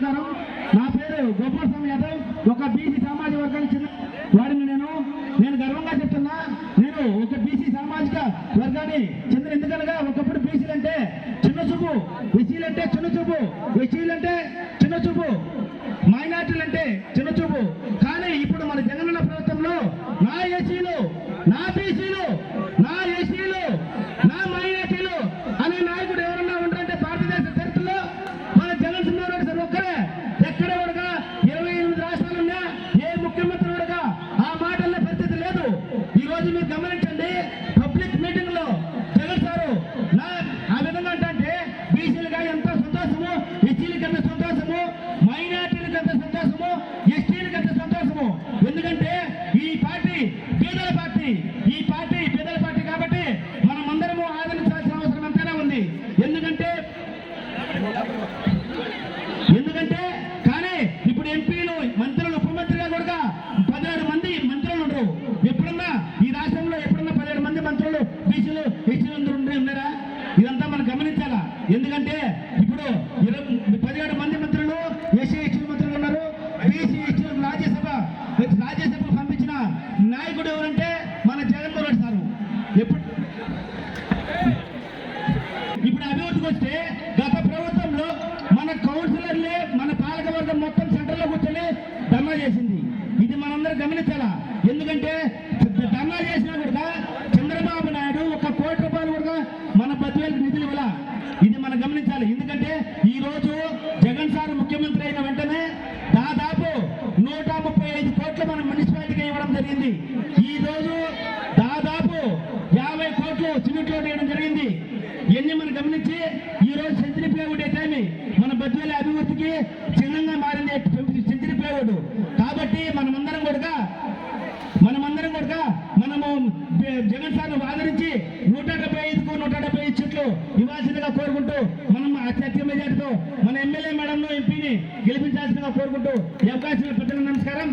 నమస్కారం నా పేరు గోపాలస్వామి యాదవ్. ఒక బీసీ సామాజిక వర్గానికి చెందిన వాడిని నేను. నేను గర్వంగా చెప్తున్నా నేను ఒక బీసీ సామాజిక వర్గాన్ని చెందిన. ఎందుకనగా ఒకప్పుడు బీసీలు అంటే చిన్న చూపు ఎస్సీలు అంటే చిన్న చూపు ఎస్సీలు అంటే చిన్న చూపు మైనార్టీలు అంటే చిన్న చూపు. కానీ ఇప్పుడు మన జగనన్న ప్రభుత్వంలో నా ఎస్సీలు నా బీసీలు నా ఏసీ ఎంత సంతోషము ఎస్టీలకు ఎంత సంతోషము. ఎందుకంటే ఈ పార్టీ పేదల పార్టీ ఈ పార్టీ పేదల పార్టీ కాబట్టి మనం అందరము ఆదరించాల్సిన అవసరం ఎంతైనా ఉంది. ఎందుకంటే ఎందుకంటే కానీ ఇప్పుడు ఎంపీలు మంత్రులు ఉప మంత్రిగా కూడా పదిహేడు మంది మంత్రులు ఉండరు. ఎప్పుడన్నా ఈ రాష్ట్రంలో ఎప్పుడన్నా పదిహేడు మంది మంత్రులు బీసీలు ఎస్టీలు ఉన్నారా? ఇదంతా మనం గమనించాలా? ఎందుకంటే ఇప్పుడు ఇరవై పదిహేడు మంది మంత్రులు ఎస్సీ ఎస్టీ మంత్రులు ఉన్నారు బీసీ ఎస్టీలు రాజ్యసభ రాజ్యసభకు పంపించిన నాయకుడు ఎవరంటే మన జగన్మోహన్ రెడ్డి సారు ఎప్పుడు ఇప్పుడు గత ప్రభుత్వంలో మన కౌన్సిలర్లే మన పాలకవర్గం మొత్తం సెంటర్లో కూర్చొని ధర్నా చేసింది. ఇది మనందరూ గమనించాలా? ఎందుకంటే ధర్నా చేసినా కూడా చంద్రబాబు నాయుడు ఒక కోటి రూపాయలు కూడా మన బద్వేలకు నిధులు ఇవ్వాల? ఇది మనం గమనించాలి. ఎందుకంటే ఈ రోజు జగన్ సార్ ముఖ్యమంత్రి అయిన వెంటనే దాదాపు నూట ముప్పై ఐదు కోట్లు మన మున్సిపాలిటీకి ఇవ్వడం జరిగింది. ఈ రోజు దాదాపు యాభై కోట్లు సిమెంట్ ఇవన్నీ మనం గమనించి ఈ రోజు సెంచరీ ప్లేవుడ్ అయితే మన బద్వేల అభివృద్ధికి చిహ్నంగా మారింది సెంచరీ ప్లేవుడ్. కాబట్టి మనమందరం కూడా మనమందరం కూడా మనము జగన్ సార్ ఆదరించి నూట డెబ్బై ఐదుకు నూట డెబ్బై ఐదు చెట్లు ఇవ్వాల్సిందిగా కోరుకుంటూ మనం అత్యధిక మెజార్టీతో మన ఎమ్మెల్యే మేడంను ఎంపీని గెలిపించాల్సిందిగా కోరుకుంటూ ఈ అవకాశం పెద్దలకు నమస్కారం.